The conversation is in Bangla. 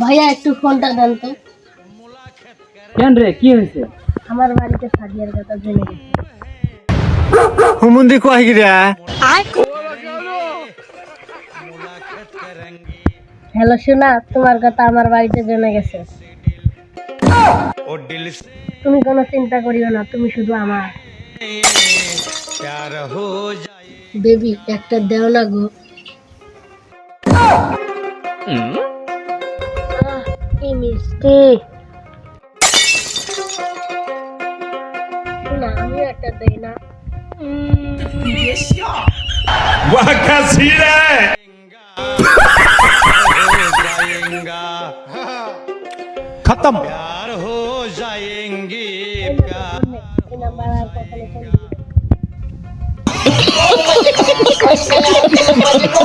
ভাইয়া একটু ফোনটা দেন তো। কেন রে কি হয়েছে? আমার বাড়িতে সাদিয়ার কথা জেনে গেছে। হুমুন্দি কয় গিরা হ্যালো সোনা তোমার কথা আমার বাড়িতে জেনে গেছে। তুমি কোনো চিন্তা করিও না তুমি শুধু আমার। বেবি একটা দেও না গো। কি মিষ্টি। না আমিও একটা দেই না। খতম। এই নাম্বার আর কখনো।